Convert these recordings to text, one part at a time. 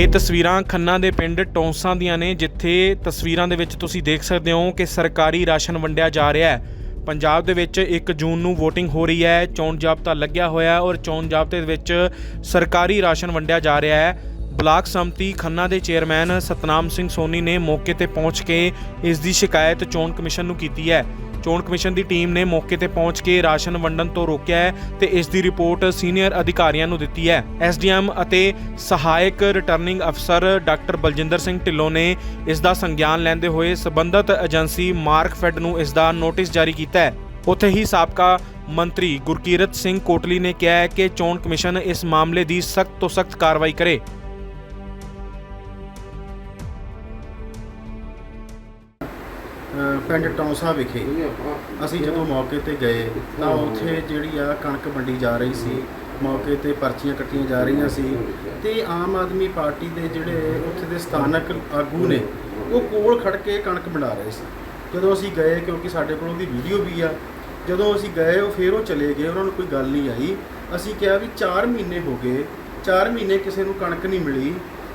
ਇਹ ਤਸਵੀਰਾਂ ਖੰਨਾ ਦੇ ਪਿੰਡ ਟੌਂਸਾਂ ਦੀਆਂ ਨੇ, ਜਿੱਥੇ ਤਸਵੀਰਾਂ ਦੇ ਵਿੱਚ ਤੁਸੀਂ ਦੇਖ ਸਕਦੇ ਹੋ ਕਿ ਸਰਕਾਰੀ ਰਾਸ਼ਨ ਵੰਡਿਆ ਜਾ ਰਿਹਾ ਹੈ। ਪੰਜਾਬ ਦੇ ਵਿੱਚ 1 ਜੂਨ ਨੂੰ VOTING ਹੋ ਰਹੀ ਹੈ ਚੋਣ ਜਾਬਤਾ ਲੱਗਿਆ ਹੋਇਆ ਹੈ ਔਰ ਚੋਣ ਜਾਬਤੇ ਦੇ ਵਿੱਚ ਸਰਕਾਰੀ ਰਾਸ਼ਨ ਵੰਡਿਆ ਜਾ ਰਿਹਾ ਹੈ। ਬਲਾਕ ਸੰਮਤੀ ਖੰਨਾ ਦੇ ਚੇਅਰਮੈਨ ਸਤਨਾਮ ਸਿੰਘ ਸੋਨੀ ਨੇ ਮੌਕੇ ਤੇ ਪਹੁੰਚ ਕੇ ਇਸ ਦੀ ਸ਼ਿਕਾਇਤ ਚੋਣ ਕਮਿਸ਼ਨ ਨੂੰ ਕੀਤੀ ਹੈ। ਚੋਣ ਕਮਿਸ਼ਨ ਦੀ ਟੀਮ ਨੇ ਮੌਕੇ ਤੇ ਪਹੁੰਚ ਕੇ ਰਾਸ਼ਨ ਵੰਡਣ ਤੋਂ ਰੋਕਿਆ ਹੈ ਤੇ ਇਸ ਦੀ ਰਿਪੋਰਟ ਸੀਨੀਅਰ ਅਧਿਕਾਰੀਆਂ ਨੂੰ ਦਿੱਤੀ ਹੈ। ਐਸਡੀਐਮ ਅਤੇ ਸਹਾਇਕ ਰਿਟਰਨਿੰਗ ਅਫਸਰ ਡਾਕਟਰ ਬਲਜਿੰਦਰ ਸਿੰਘ ਢਿੱਲੋਂ ਨੇ ਇਸ ਦਾ ਸੰਗਿਆਨ ਲੈਂਦੇ ਹੋਏ ਸਬੰਧਤ ਏਜੰਸੀ ਮਾਰਕਫੈਡ ਨੂੰ ਇਸ ਦਾ ਨੋਟਿਸ ਜਾਰੀ ਕੀਤਾ ਹੈ। ਉੱਥੇ ਹੀ ਸਾਬਕਾ ਮੰਤਰੀ ਗੁਰਕੀਰਤ ਸਿੰਘ ਕੋਟਲੀ ਨੇ ਕਿਹਾ ਹੈ ਕਿ ਚੋਣ ਕਮਿਸ਼ਨ ਇਸ ਮਾਮਲੇ ਦੀ ਸਖਤ ਤੋਂ ਸਖਤ ਕਾਰਵਾਈ ਕਰੇ। ਪਿੰਡ ਟੌਂਸਾ ਵਿਖੇ। ਅਸੀਂ ਜਦੋਂ ਮੌਕੇ ਤੇ ਗਏ, ਤਾਂ ਉੱਥੇ ਜਿਹੜੀ ਆ ਕਣਕ ਵੰਡੀ ਜਾ ਰਹੀ ਸੀ, ਮੌਕੇ ਤੇ ਪਰਚੀਆਂ ਕੱਟੀਆਂ ਜਾ ਰਹੀਆਂ ਸੀ ਤੇ ਆਮ ਆਦਮੀ ਪਾਰਟੀ ਦੇ ਜਿਹੜੇ ਉੱਥੇ ਦੇ ਸਥਾਨਕ ਆਗੂ ਨੇ, ਉਹ ਕੋਲ ਖੜ ਕੇ ਕਣਕ ਵੰਡਾ ਰਹੇ ਸੀ। ਜਦੋਂ ਅਸੀਂ ਗਏ, ਕਿਉਂਕਿ ਸਾਡੇ ਕੋਲ ਉਹਦੀ ਵੀਡੀਓ ਵੀ ਆ, ਜਦੋਂ ਅਸੀਂ ਗਏ, ਉਹ ਫੇਰ ਉਹ ਚਲੇ ਗਏ, ਉਹਨਾਂ ਨੂੰ ਕੋਈ ਗੱਲ ਨਹੀਂ ਆਈ। ਅਸੀਂ ਕਿਹਾ ਵੀ 4 ਮਹੀਨੇ ਹੋ ਗਏ 4 ਮਹੀਨੇ ਕਿਸੇ ਨੂੰ ਕਣਕ ਨਹੀਂ ਮਿਲੀ,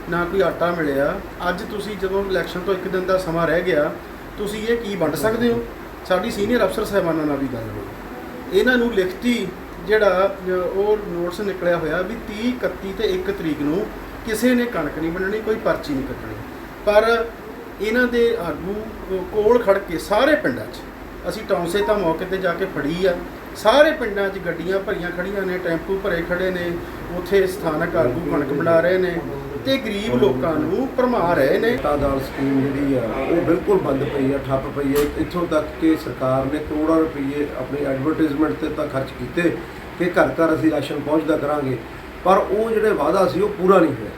ਨਾ ਕੋਈ ਆਟਾ ਮਿਲਿਆ। ਅੱਜ ਤੁਸੀਂ ਜਦੋਂ ਇਲੈਕਸ਼ਨ ਤੋਂ ਇੱਕ ਦਿਨ ਦਾ ਸਮਾਂ ਰਹਿ ਗਿਆ ਤੁਸੀਂ ਇਹ ਕੀ ਵੰਡ ਸਕਦੇ ਹੋ? ਸਾਡੀ ਸੀਨੀਅਰ ਅਫਸਰ ਸਾਹਿਬਾਨਾਂ ਨਾਲ ਵੀ ਗੱਲ ਹੋਈ। ਇਹਨਾਂ ਨੂੰ ਲਿਖਤੀ ਜਿਹੜਾ ਉਹ ਨੋਟਸ ਨਿਕਲਿਆ ਹੋਇਆ ਵੀ 30 31 ਤੇ 1 ਤਰੀਕ ਨੂੰ ਕਿਸੇ ਨੇ ਕਣਕ ਨਹੀਂ ਵੰਡਣੀ, ਕੋਈ ਪਰਚੀ ਨਹੀਂ ਕੱਟਣੀ। ਪਰ ਇਹਨਾਂ ਦੇ ਆਗੂ ਕੋਲ ਖੜ ਕੇ ਸਾਰੇ ਪਿੰਡਾਂ 'ਚ ਅਸੀਂ ਟੌਂਸੇ ਤਾਂ ਮੌਕੇ ਤੇ ਜਾ ਕੇ ਫੜੀ ਆ। ਸਾਰੇ ਪਿੰਡਾਂ 'ਚ ਗੱਡੀਆਂ ਭਰੀਆਂ ਖੜੀਆਂ ਨੇ, ਟੈਂਪੂ ਭਰੇ ਖੜੇ ਨੇ, ਉੱਥੇ ਸਥਾਨਕ ਆਗੂ ਕਣਕ ਬਣਾ ਰਹੇ ਨੇ ਤੇ ਗਰੀਬ ਲੋਕਾਂ ਨੂੰ ਭਰਮਾ ਰਹੇ ਨੇ। ਆਟਾ ਸਕੀਮ ਜਿਹੜੀ ਆ, ਉਹ ਬਿਲਕੁਲ ਬੰਦ ਪਈ ਆ, ਠੱਪ ਪਈ ਆ। ਇੱਥੋਂ ਤੱਕ ਕਿ ਸਰਕਾਰ ਨੇ ਕਰੋੜਾਂ ਰੁਪਏ ਆਪਣੀ ਐਡਵਰਟਾਈਜ਼ਮੈਂਟ ਤੇ ਤਾਂ ਖਰਚ ਕੀਤੇ ਕਿ ਘਰ ਘਰ ਅਸੀਂ ਰਾਸ਼ਨ ਪਹੁੰਚਦਾ ਕਰਾਂਗੇ। ਪਰ ਉਹ ਜਿਹੜੇ ਵਾਅਦਾ ਸੀ, ਉਹ ਪੂਰਾ ਨਹੀਂ ਹੋਇਆ।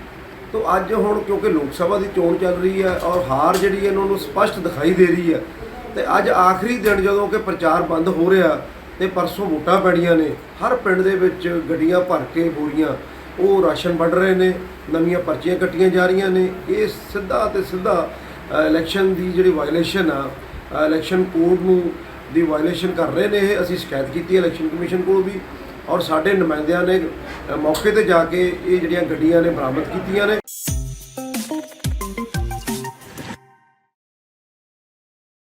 ਤੋਂ ਅੱਜ ਹੁਣ ਕਿਉਂਕਿ ਲੋਕ ਸਭਾ ਦੀ ਚੋਣ ਚੱਲ ਰਹੀ ਹੈ ਔਰ ਹਾਰ ਜਿਹੜੀ ਹੈ ਇਹਨਾਂ ਨੂੰ ਸਪਸ਼ਟ ਦਿਖਾਈ ਦੇ ਰਹੀ ਹੈ ਤੇ ਅੱਜ ਆਖਰੀ ਦਿਨ ਜਦੋਂ ਕਿ ਪ੍ਰਚਾਰ ਬੰਦ ਹੋ ਰਿਹਾ ਤੇ ਪਰਸੋਂ ਵੋਟਾਂ ਪੈਣੀਆਂ ਨੇ, ਹਰ ਪਿੰਡ ਦੇ ਵਿੱਚ ਗੱਡੀਆਂ ਭਰ ਕੇ ਬੋਰੀਆਂ। ਉਹ ਰਾਸ਼ਨ ਵੰਡ ਰਹੇ ਨੇ, ਨਵੀਆਂ ਪਰਚੀਆਂ ਕੱਟੀਆਂ ਜਾ ਰਹੀਆਂ ਨੇ। ਇਹ ਸਿੱਧਾ ਤੇ ਸਿੱਧਾ ਇਲੈਕਸ਼ਨ ਦੀ ਜਿਹੜੀ ਵਾਇਲੇਸ਼ਨ ਆ ਇਲੈਕਸ਼ਨ ਕੋਡ ਨੂੰ ਦੀ ਵਾਇਲੇਸ਼ਨ ਕਰ ਰਹੇ ਨੇ ਇਹ। ਅਸੀਂ ਸ਼ਿਕਾਇਤ ਕੀਤੀ ਹੈ ਇਲੈਕਸ਼ਨ ਕਮਿਸ਼ਨ ਕੋਲ ਵੀ ਔਰ ਸਾਡੇ ਨੁਮਾਇੰਦਿਆਂ ਨੇ ਮੌਕੇ ਤੇ ਜਾ ਕੇ ਇਹ ਜਿਹੜੀਆਂ ਗੱਡੀਆਂ ਨੇ ਬਰਾਮਦ ਕੀਤੀਆਂ ਨੇ।